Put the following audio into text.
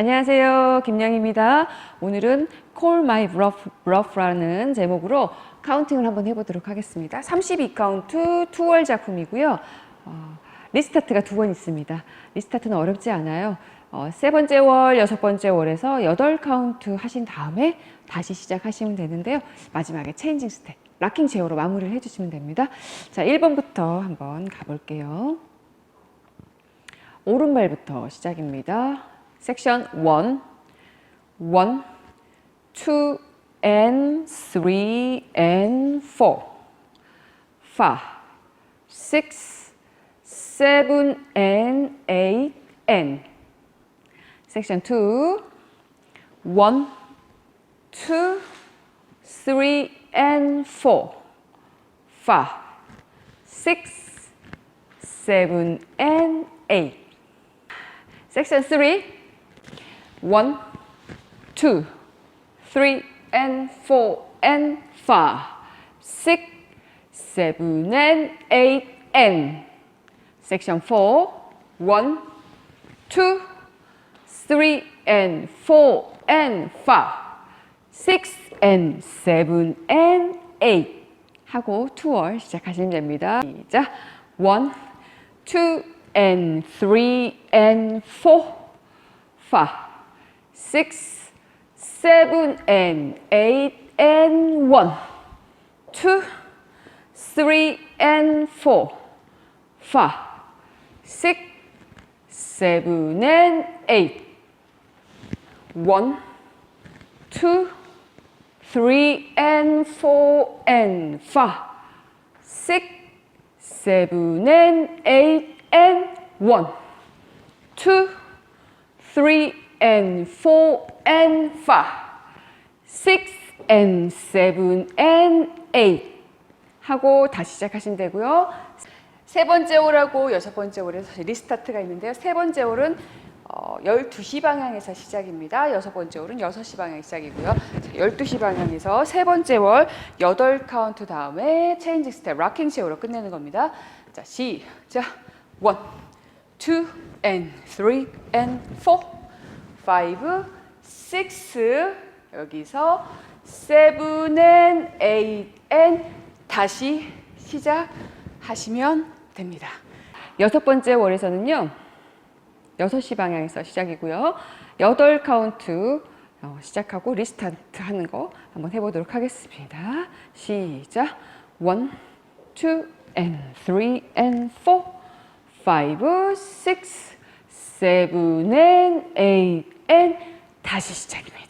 안녕하세요. 김양입니다. 오늘은 Call My Bluff, Bluff라는 제목으로 카운팅을 한번 해보도록 하겠습니다. 32카운트 투월 작품이고요. 어, 리스타트가 두 번 있습니다. 리스타트는 어렵지 않아요. 어, 세 번째 월, 여섯 번째 월에서 여덟 카운트 하신 다음에 다시 시작하시면 되는데요. 마지막에 체인징 스텝, 락킹 제어로 마무리를 해주시면 됩니다. 자, 1번부터 한번 가볼게요. 오른발부터 시작입니다. 섹션 1, 1, 2, and 3, and 4, 5, 6, 7, and 8, and. 섹션 2, 1, 2, 3, and 4, 5, 6, 7, and 8. Section 3, 1, 2, 3, and 4, and 5, 6, 7, and 8, and. Section 4, 1, 2, 3, and 4, and 5, 6, and 7, and 8. 하고 투월 시작하시면 됩니다. 시작. 1, 2, and 3, and 4, 5, six, seven and eight and one, two, three and four, five, six, seven and eight, one, two, three and four and five, six, seven and eight and one, two, three and 4, and 5, 6, and 7, and 8 하고 다시 시작하시면 되고요. 세 번째 홀하고 여섯 번째 홀에서 리스타트가 있는데요. 세 번째 홀은 어, 12시 방향에서 시작입니다. 여섯 번째 홀은 6시 방향 시작이고요. 자, 12시 방향에서 세 번째 홀 8카운트 다음에 체인지 스텝, 락킹 쉐어로 끝내는 겁니다. 자, 시작. 1, 2, and 3, and 4, 5, 6, 여기서 7, and 8, and 다시 시작하시면 됩니다. 여섯 번째 월에서는요. 6시 방향에서 시작이고요. 8 카운트 어, 시작하고 리스타트 하는 거 한번 해보도록 하겠습니다. 시작. 1, 2, and 3, and 4, 5, 6, 7, and 8, and 다시 시작입니다.